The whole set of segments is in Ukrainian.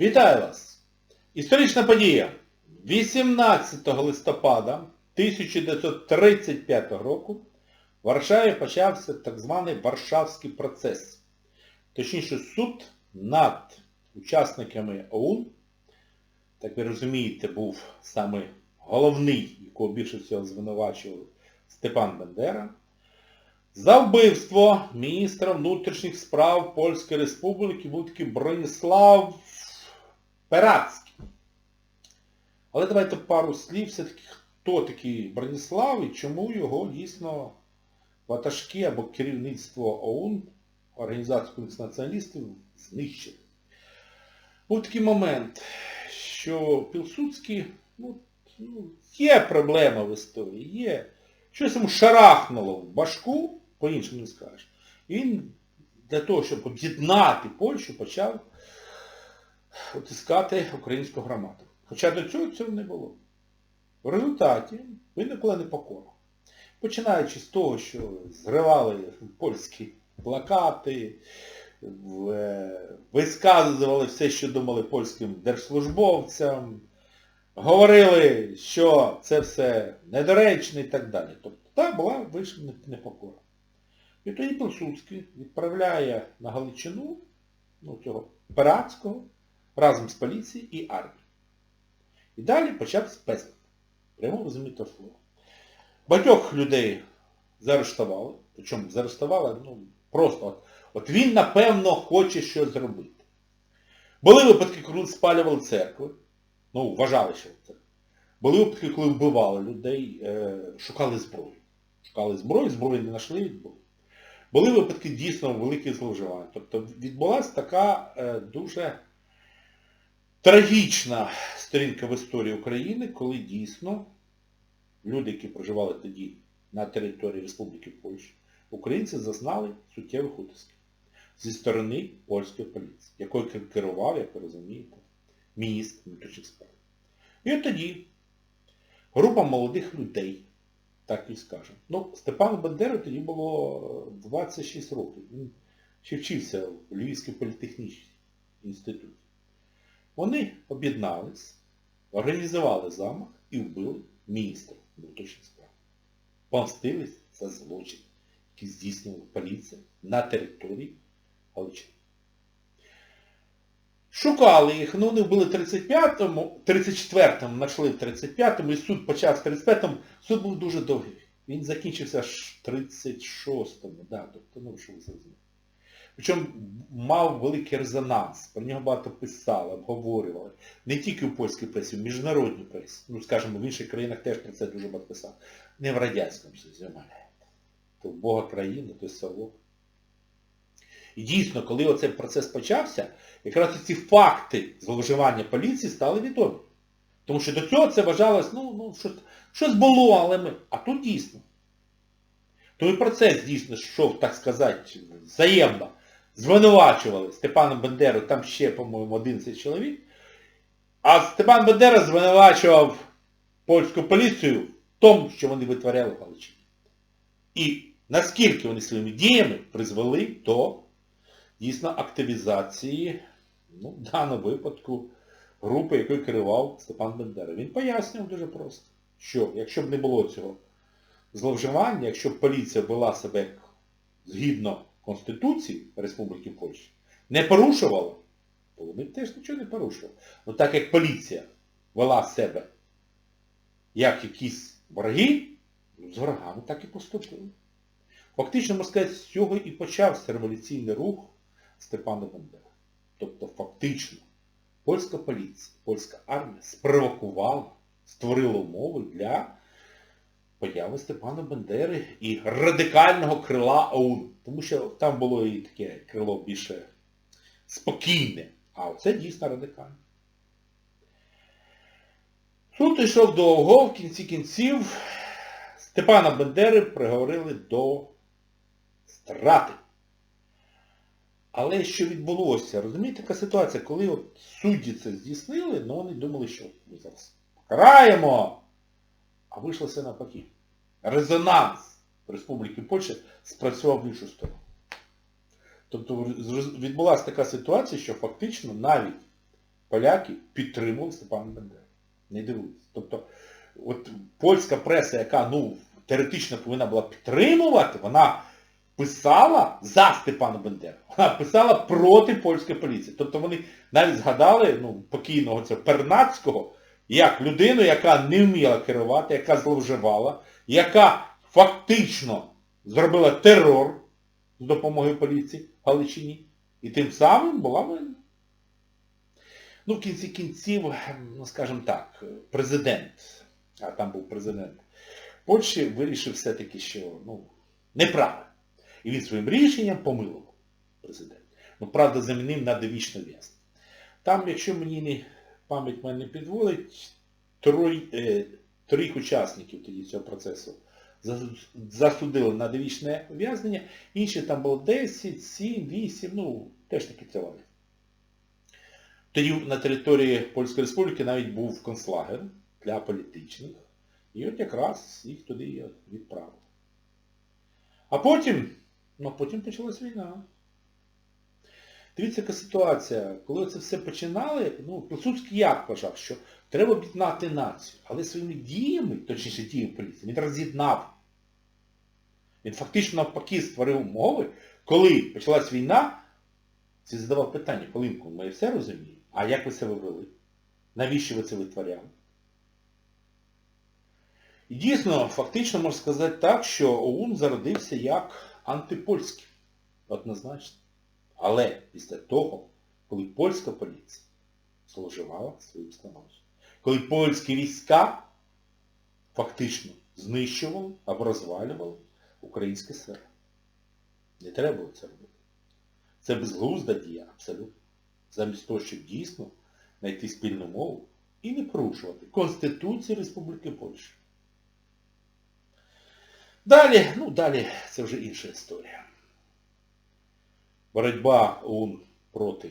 Вітаю вас! Історична подія. 18 листопада 1935 року в Варшаві почався так званий Варшавський процес. Точніше, суд над учасниками ОУН, так ви розумієте, був саме головний, якого більше всього звинувачували Степан Бендера, за вбивство міністра внутрішніх справ Польської Республіки був такий Броніслав Перацький. Але давайте пару слів все-таки, хто такий Броніслав і чому його дійсно ватажки або керівництво ОУН, Організацію націоналістів, знищили. Був такий момент, що Пілсудський, ну, ну, є проблема в історії, є. Щось йому шарахнуло в башку, по-іншому не скажеш. І він для того, щоб об'єднати Польщу, почав утискати українську громаду. Хоча до цього цього не було. В результаті виникла непокора. Починаючи з того, що зривали польські плакати, висказували все, що думали польським держслужбовцям, говорили, що це все недоречно і так далі. Тобто та була вийшла непокора. І тоді Пилсудський відправляє на Галичину ну, цього Пиратського разом з поліцією і армією. І далі почав спецназ. Прямо розуміти слово. Багатьох людей заарештували. Причому заарештували, ну, просто от, от він, напевно, хоче щось зробити. Були випадки, коли спалювали церкви. Ну, вважали, що це. Були випадки, коли вбивали людей, е, шукали зброю. Шукали зброю, зброї не знайшли, відбули. Були випадки дійсно великих зловживань. Тобто відбулася така е, дуже трагічна сторінка в історії України, коли дійсно люди, які проживали тоді на території Республіки Польща, українці зазнали суттєвих утисків зі сторони польської поліції, якою керував, як ви розумієте, міністр внутрішніх справ. І от тоді група молодих людей, так і скажемо. Ну, Степану Бандеру тоді було е, 26 років. Він ще вчився в Львівській політехнічній інституті. Вони об'єднались, організували замах і вбили міністра внутрішніх справ. Помстились за злочин, який здійснювала поліція на території Галичини. Шукали їх, ну вони вбили в 35-му, 34-му, знайшли в 35-му, і суд почав в 35-му. Суд був дуже довгий. Він закінчився аж в 36-му, да, тобто, ну, що ви зрозуміли. Причому мав великий резонанс, про нього багато писали, обговорювали. Не тільки в польській пресі, в міжнародній пресі. Ну, скажімо, в інших країнах теж про це дуже багато писали. Не в Радянському Союзі, умоляєте. То в Бога країна, то село. І дійсно, коли оцей процес почався, якраз ці факти зловживання поліції стали відомі. Тому що до цього це вважалось, ну, ну щось, щось було, але ми... А тут дійсно. Той процес дійсно йшов, так сказати, взаємно. Звинувачували Степана Бендеру, там ще, по-моєму, 11 чоловік. А Степан Бендера звинувачував польську поліцію в тому, що вони витворяли в Галичині. І наскільки вони своїми діями призвели до дійсно активізації, ну, в даному випадку, групи, якою керував Степан Бендера. Він пояснював дуже просто, що якщо б не було цього зловживання, якщо б поліція вела себе згідно Конституції Республіки Польща, не порушувала, вони теж нічого не порушували. Ну так як поліція вела себе як якісь вороги, ну, з ворогами так і поступили. Фактично, можна сказати, з цього і почався революційний рух Степана Бандери. Тобто фактично польська поліція, польська армія спровокувала, створила умови для появи Степана Бандери і радикального крила ОУН. Тому що там було і таке крило більше спокійне, а це дійсно радикальне. Суд йшов довго, в кінці кінців Степана Бандери приговорили до страти. Але що відбулося? Розумієте, така ситуація, коли от судді це здійснили, ну вони думали, що ми зараз покараємо, а вийшло все навпаки. Резонанс Республіки Польща спрацював в іншу сторону. Тобто відбулася така ситуація, що фактично навіть поляки підтримували Степана Бандеру. Не дивуйтесь. Тобто, от польська преса, яка ну, теоретично повинна була підтримувати, вона писала за Степана Бандеру. Вона писала проти польської поліції. Тобто вони навіть згадали ну, покійного цього Пернацького як людину, яка не вміла керувати, яка зловживала, яка фактично зробила терор з допомогою поліції в Галичині. І тим самим була винна. Ну, в кінці кінців, ну скажімо так, президент, а там був президент Польщі, вирішив все-таки, що ну, неправильно. І він своїм рішенням помилував президент. Ну, правда, замінив на довічне в'язня. Там, якщо мені не пам'ять мене не підводить, е, трьох учасників тоді цього процесу засудили на довічне ув'язнення, інші там було 10, 7, 8, ну, теж таки тривали. Тоді на території Польської Республіки навіть був концлагер для політичних. І от якраз їх туди відправили. А потім, ну потім почалась війна. Дивіться, яка ситуація. Коли це все починали, ну, Пилсудський як вважав, що треба об'єднати націю. Але своїми діями, точніше діями поліції, він роз'єднав. Він фактично навпаки створив умови, коли почалась війна, це задавав питання, Колинку, ми все розуміємо, а як ви себе вели? Навіщо ви це витворяли? І дійсно, фактично можна сказати так, що ОУН зародився як антипольський. Однозначно. Але після того, коли польська поліція зловживала своїм становищем, коли польські війська фактично знищували або розвалювали українське село. Не треба було це робити. Це безглузда дія, абсолютно. Замість того, щоб дійсно знайти спільну мову і не порушувати Конституцію Республіки Польща. Далі, ну далі це вже інша історія. Боротьба ОУН проти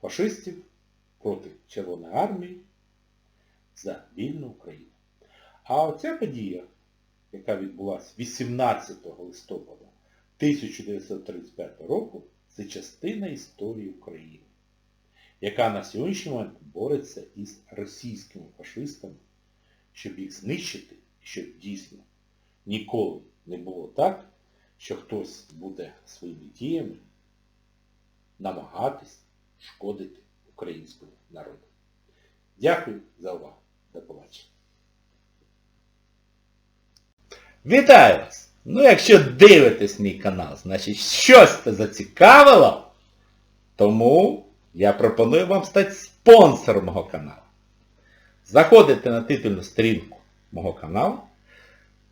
фашистів, проти Червоної армії за вільну Україну. А оця подія, яка відбулася 18 листопада 1935 року, це частина історії України, яка на сьогоднішній момент бореться із російськими фашистами, щоб їх знищити, щоб дійсно ніколи не було так, що хтось буде своїми діями намагатись шкодити українському народу. Дякую за увагу. До побачення. Вітаю вас! Ну, якщо дивитесь мій канал, значить щось це зацікавило, тому я пропоную вам стати спонсором мого каналу. Заходите на титульну сторінку мого каналу,